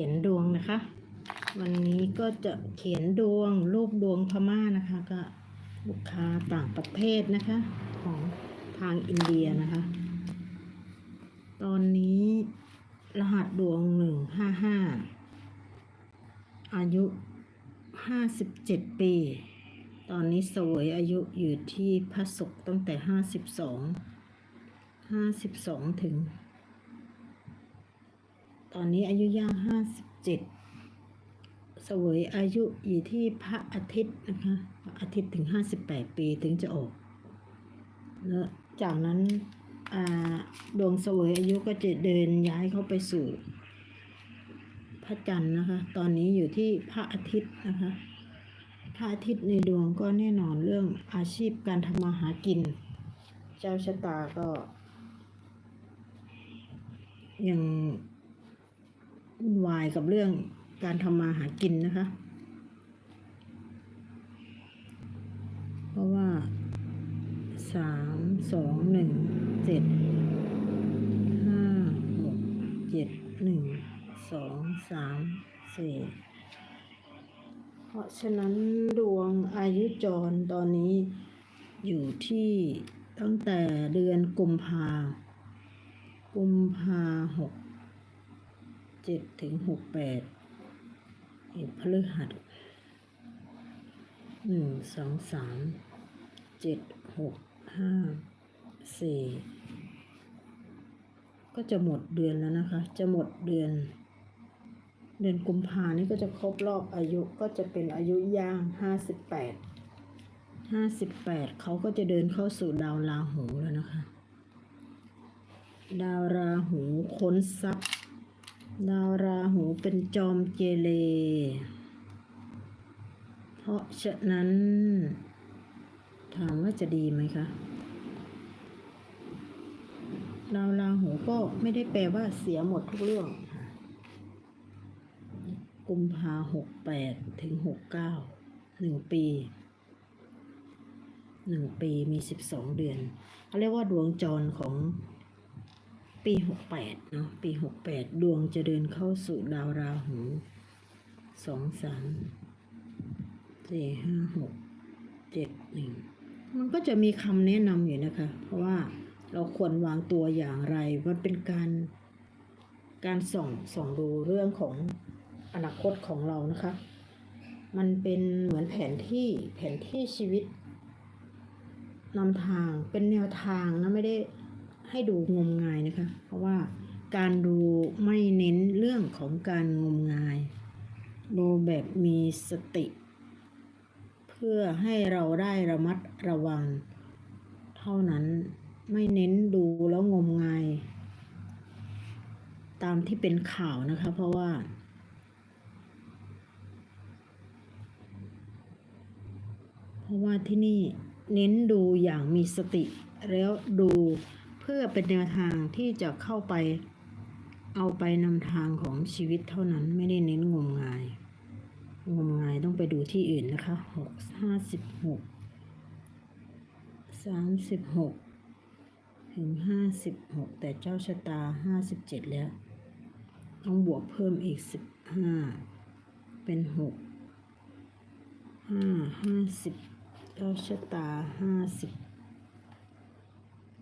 ขียนดวงนะคะ วันนี้ก็จะเขียนดวงรูปดวงพม่านะคะก็ลูกค้าต่างประเทศนะคะ ของทางอินเดียนะคะ ตอนนี้รหัสดวงหนึ่งห้าห้าอายุห้าสิบเจ็ดปี ตอนนี้สวยอายุอยู่ที่พระศุกร์ตั้งแต่ห้าสิบสองห้าสิบสองถึง ตอนนี้อายุย่างห้าสิบเจ็ดเสวยอายุอยู่ที่พระอาทิตย์นะคะพระอาทิตย์ถึงห้าสิบแปดปีถึงจะออกแล้วจากนั้นดวงเสวยอายุก็จะเดินย้ายเข้าไปสู่ พระจันทร์นะคะ ตอนนี้อยู่ที่พระอาทิตย์นะคะ พระอาทิตย์ในดวงก็แน่นอนเรื่องอาชีพการทำมาหากิน เจ้าชะตาก็ยัง วายกับเรื่องการทำมาหากินนะคะ เพราะว่าสามสองหนึ่งเจ็ดห้าหกเจ็ดหนึ่งสองสามสี่เพราะฉะนั้นดวงอายุจรตอนนี้อยู่ที่ตั้งแต่เดือนกุมภากุมภาหก เจ็ดถึงหกแปดอีกพฤหัสหนึ่งสองสามเจ็ดหกห้าสี่ก็จะหมดเดือนแล้วนะคะ จะหมดเดือน เดือนกุมภานี่ก็จะครบรอบอายุก็จะเป็นอายุย่างห้าสิบแปดห้าสิบแปดเขาก็จะเดินเข้าสู่ดาวราหูแล้วนะคะ ดาวราหูค้นทรัพย์ ดาวราหูเป็นจอมเกเรเพราะฉะนั้น ถามว่าจะดีไหมคะดาวราหูก็ไม่ได้แปลว่าเสียหมดทุกเรื่อง กุมภาหกแปดถึงหกเก้าหนึ่งปีหนึ่งปีมีสิบสองเดือนเขาเรียกว่าดวงจรของ ปีหกแปดเนาะปีหกแปดดวงจะเดินเข้าสู่ดาวราหูสองสามสี่ห้าหกเจ็ดหนึ่งมันก็จะมีคำแนะนำอยู่นะคะ เพราะว่าเราควรวางตัวอย่างไร มันเป็นการการส่องส่องดูเรื่องของอนาคตของเรานะคะ มันเป็นเหมือนแผนที่แผนที่ชีวิตนำทางเป็นแนวทางนะไม่ได้ ให้ดูงมงายนะคะ เพราะว่าการดูไม่เน้นเรื่องของการงมงาย ดูแบบมีสติ เพื่อให้เราได้ระมัดระวัง เท่านั้นไม่เน้นดูแล้วงมงาย ตามที่เป็นข่าวนะคะ เพราะว่าเพราะว่าที่นี่เน้นดูอย่างมีสติ แล้วดู พื่อเป็นแนวทางที่จะเข้าไปเอาไปนำทางของชีวิตเท่านั้นไม่ได้เน้นงมงาย งมงายต้องไปดูที่อื่นนะคะหกห้าสิบหกสามสิบหกถึงห้าสิบหกแต่เจ้าชะตาห้าสิบเจ็ดแล้ว ต้องบวกเพิ่มอีกสิบห้าเป็นหกห้าห้าสิบเจ้าชะตาห้าสิบ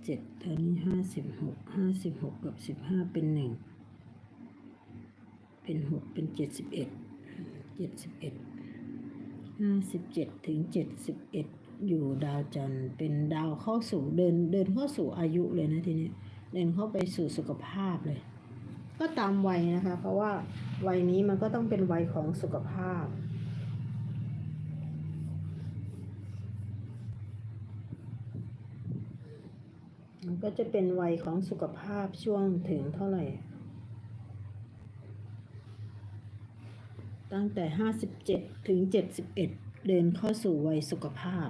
เจ็ดตอนนี้ห้าสิบหกห้าสิบหกกับสิบห้าเป็นหนึ่งเป็นหกเป็นเจ็ดสิบเอ็ดเจ็ดสิบเอ็ดห้าสิบเจ็ดถึงเจ็ดสิบเอ็ดอยู่ดาวจันทร์เป็นดาวเข้าสู่เดินเดินเข้าสู่อายุเลยนะทีนี้เดินเข้าไปสู่สุขภาพเลย ก็ตามวัยนะคะ เพราะว่าวัยนี้มันก็ต้องเป็นวัยของสุขภาพ มันก็จะเป็นวัยของสุขภาพช่วงถึงเท่าไหร่ ตั้งแต่ห้าสิบเจ็ดถึงเจ็ดสิบเอ็ดเดินเข้าสู่วัยสุขภาพ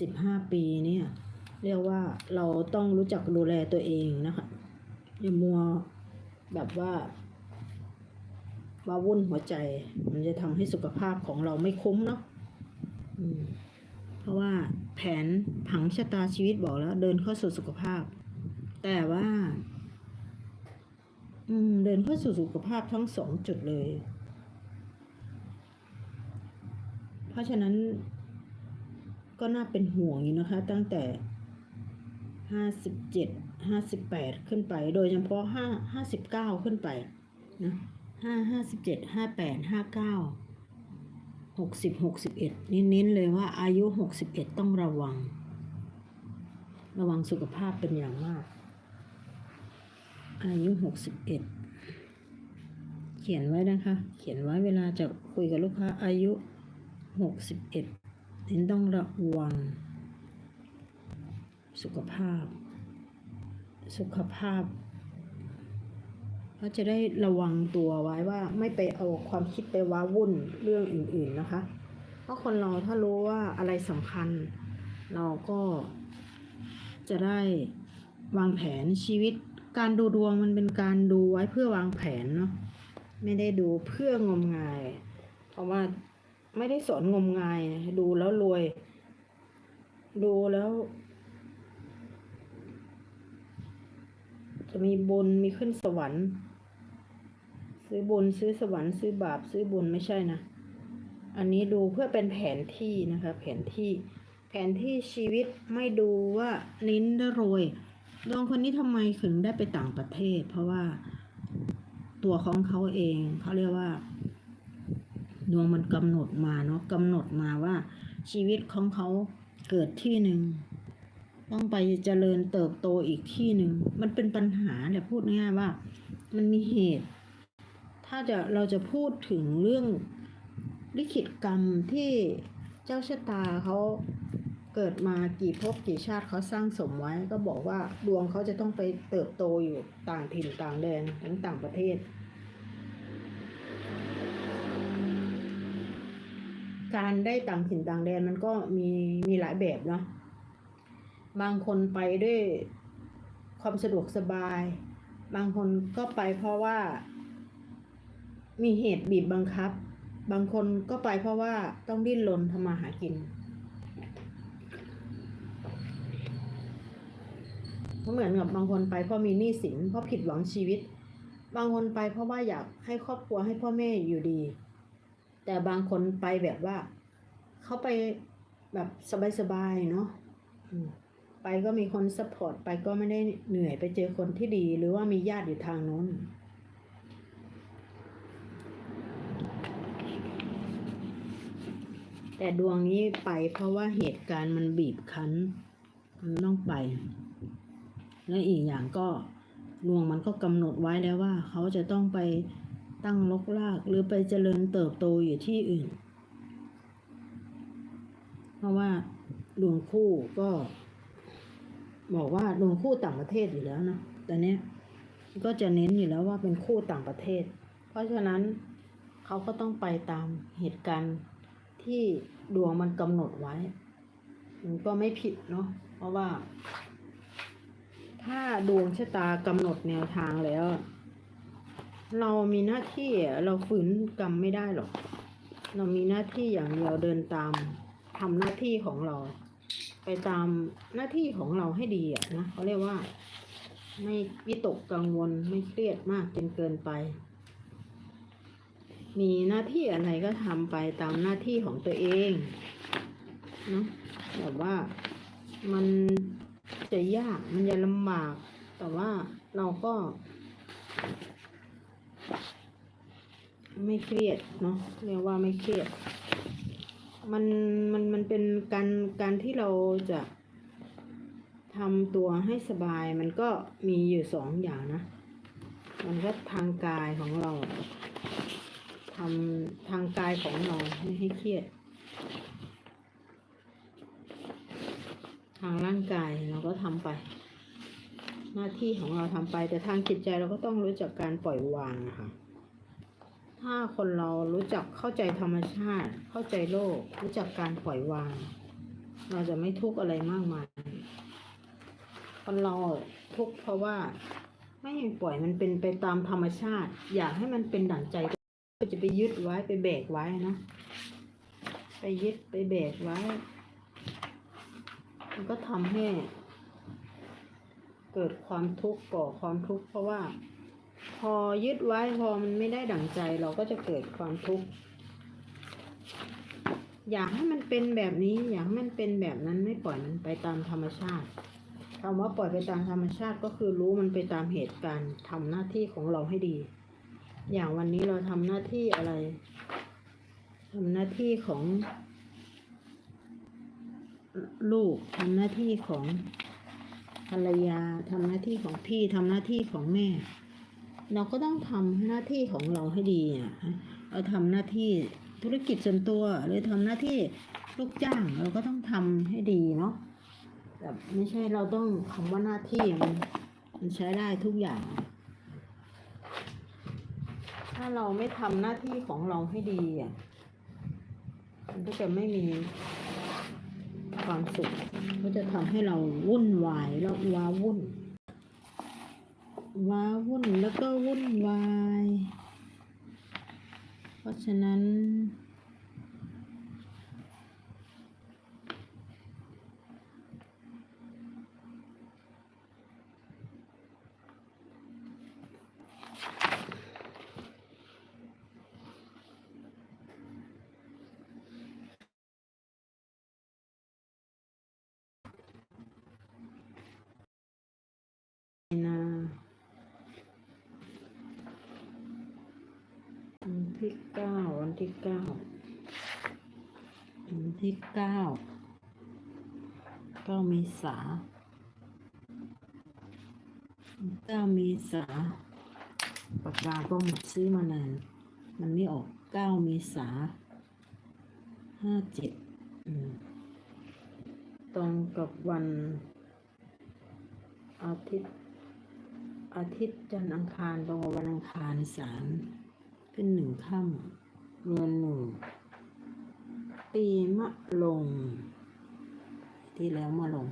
สิบห้าปีเนี่ย เรียกว่าเราต้องรู้จักดูแลตัวเองนะคะ อย่ามัวแบบว่าว่าวุ่นหัวใจ มันจะทำให้สุขภาพของเราไม่คุ้มเนาะอืม ราะว่าแผนผังชะตาชีวิตบอกแล้ว เดินเข้าสู่สุขภาพ แต่ว่า อืม เดินเข้าสู่สุขภาพทั้งสองจุดเลย เพราะฉะนั้นก็น่าเป็นห่วงอยู่นะคะ ตั้งแต่ห้าสิบเจ็ดห้าสิบแปดขึ้นไป โดยเฉพาะห้าห้าสิบเก้าขึ้นไปนะห้าห้าสิบเจ็ดห้าแปดห้าเก้า หกสิบหกสิบเอ็ดเน้นๆเลยว่าอายุหกสิบเอ็ดต้องระวัง ระวังสุขภาพเป็นอย่างมาก อายุหกสิบเอ็ดเขียนไว้นะคะ เขียนไว้เวลาจะคุยกับลูกค้าอายุหกสิบเอ็ดเน้นต้องระวัง สุขภาพ สุขภาพ ก็จะได้ระวังตัวไว้ว่าไม่ไปเอาความคิดไปว้าวุ่นเรื่องอื่นๆนะคะ เพราะคนเราถ้ารู้ว่าอะไรสำคัญ เราก็จะได้วางแผนชีวิต การดูดวงมันเป็นการดูไว้เพื่อวางแผนเนาะไม่ได้ดูเพื่องมงาย เพราะว่าไม่ได้สอนงมงายดูแล้วรวย ดูแล้ว จะมีบุญมีขึ้นสวรรค์ ซื้อบุญซื้อสวรรค์ซื้อบาปซื้อบุญไม่ใช่นะ อันนี้ดูเพื่อเป็นแผนที่นะคะ แผนที่ แผนที่ชีวิตไม่ดูว่าลิ้นได้รวยดวงคนนี้ทำไมถึงได้ไปต่างประเทศ เพราะว่าตัวของเขาเองเขาเรียกว่า ดวงมันกำหนดมาเนาะกำหนดมาว่าชีวิตของเขาเกิดที่หนึ่ง ต้องไปเจริญเติบโตอีกที่หนึ่ง มันเป็นปัญหาแหละพูดง่ายว่า มันมีเหตุ ถ้าจะเราจะพูดถึงเรื่องลิขิตกรรมที่เจ้าชะตาเขาเกิดมากี่ภพกี่ชาติเขาสร้างสมไว้ ก็บอกว่าดวงเขาจะต้องไปเติบโตอยู่ต่างถิ่นต่างแดนทั้งต่างประเทศ การได้ต่างถิ่นต่างแดนมันก็มีมีหลายแบบเนาะ บางคนไปด้วยความสะดวกสบาย บางคนก็ไปเพราะว่า มีเหตุบีบบังคับ บางคนก็ไปเพราะว่าต้องดิ้นรนทำมาหากินก็เหมือนกับบางคนไปเพราะมีหนี้สินเพราะผิดหวังชีวิต บางคนไปเพราะว่าอยากให้ครอบครัวให้พ่อแม่อยู่ดี แต่บางคนไปแบบว่า เขาไปแบบสบายๆเนาะ ไปก็มีคนซัพพอร์ตไปก็ไม่ได้เหนื่อยไปเจอคนที่ดี หรือว่ามีญาติอยู่ทางโน้นแต่ดวงนี้ไปเพราะว่าเหตุการณ์มันบีบคั้น มันต้องไป และอีกอย่างก็ดวงมันก็กำหนดไว้แล้วว่า เขาจะต้องไปตั้งลกลากหรือไปเจริญเติบโตอยู่ที่อื่น เพราะว่าดวงคู่ก็ บอกว่าดวงคู่ต่างประเทศอยู่แล้วนะแต่เนี้ยก็จะเน้นอยู่แล้วว่าเป็นคู่ต่างประเทศ เพราะฉะนั้นเขาก็ต้องไปตามเหตุการณ์ที่ดวงมันกำหนดไว้ มันก็ไม่ผิดเนาะเพราะว่า ถ้าดวงชะตากำหนดแนวทางแล้ว เรามีหน้าที่เราฝืนกรรมไม่ได้หรอก เรามีหน้าที่อย่างเดียวเดินตามทำหน้าที่ของเรา ไปตามหน้าที่ของเราให้ดีอะนะเขาเรียกว่า ไม่วิตกกังวลไม่เครียดมากจนเกินไป มีหน้าที่อะไรก็ทำไปตามหน้าที่ของตัวเองเนาะแบบว่ามันจะยากมันจะลำบาก แต่ว่าเราก็ ไม่เครียดเนาะเรียกว่าไม่เครียด มันมันมันเป็นการการที่เราจะทำตัวให้สบายมันก็มีอยู่สองอย่างนะ มันก็ทางกายของเราทำทางกายของเราไม่ให้เครียด ทางร่างกายเราก็ทำไป หน้าที่ของเราทำไปแต่ทางจิตใจเราก็ต้องรู้จักการปล่อยวางนะคะ ถ้าคนเรารู้จักเข้าใจธรรมชาติ เข้าใจโลก รู้จักการปล่อยวาง เราจะไม่ทุกข์อะไรมากมาย คนเราทุกข์เพราะว่าไม่ปล่อยมันเป็นไปตามธรรมชาติ อยากให้มันเป็นดั่งใจก็จะไปยึดไว้ไปแบกไว้นะ ไปยึดไปแบกไว้ มันก็ทำให้ เกิดความทุกข์ก่อความทุกข์เพราะว่า พอยึดไว้พอมันไม่ได้ดั่งใจเราก็จะเกิดความทุกข์อยากให้มันเป็นแบบนี้อยากให้มันเป็นแบบนั้นไม่ปล่อยมันไปตามธรรมชาติคำว่าปล่อยไปตามธรรมชาติก็คือรู้มันไปตามเหตุการณ์ทำหน้าที่ของเราให้ดี อย่างวันนี้เราทำหน้าที่อะไรทำหน้าที่ของ ลูกทำหน้าที่ของภรรยาทำหน้าที่ของพี่ทำหน้าที่ของแม่ เราก็ต้องทำหน้าที่ของเราให้ดีอะเราทำหน้าที่ธุรกิจส่วนตัวหรือทำหน้าที่ลูกจ้างเราก็ต้องทำให้ดีเนาะแบบไม่ใช่เราต้องคำว่าหน้าที่มันมันใช้ได้ทุกอย่าง ถ้าเราไม่ทำหน้าที่ของเราให้ดีอะมันก็จะไม่มีความสุขก็จะทำให้เราวุ่นวายแล้วว้าวุ่น ว้าวุ่นแล้วก็วุ่นวาย เพราะฉะนั้น นาวัน ที่เก้าวันที่เก้าวันที่เก้าเก้าเมษาเก้าเมษาปากกาก็หมดซื้อมานานมันไม่ออกเก้าเมษาห้าเจ็ดตรงกับวัน อาทิตย์ อาทิตย์จันทร์อังคารตรงกับวันอังคารสาม ขึ้นหนึ่งค่ำเงินหนึ่ง ปีมะลง ที่แล้วมะลง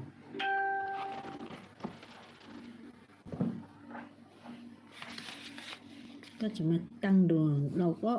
ก็จะมาตั้งดวงเราก็